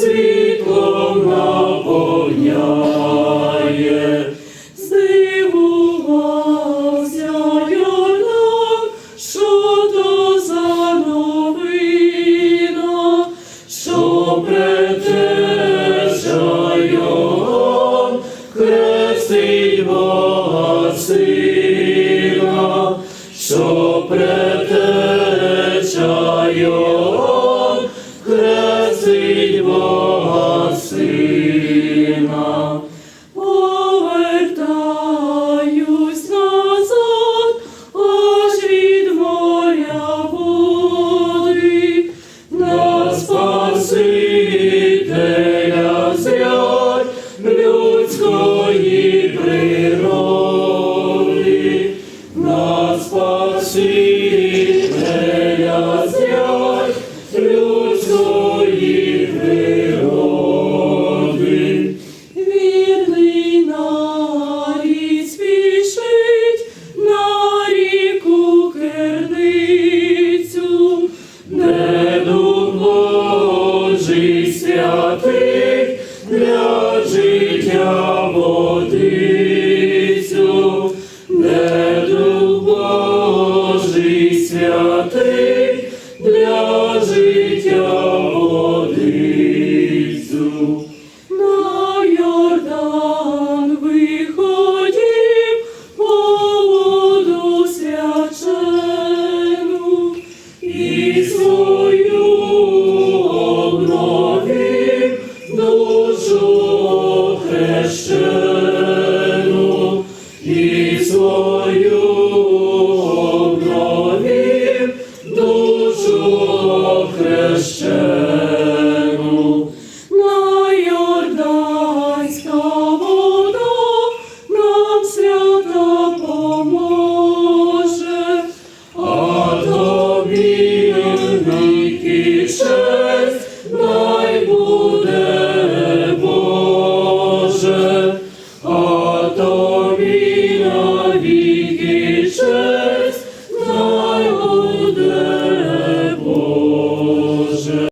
світлом наповняє. Здивувався що то за новина, що Йоанн Спасителя зрять людської природи, для життя водицю, не Божий святий для життя обновив душу хрещену.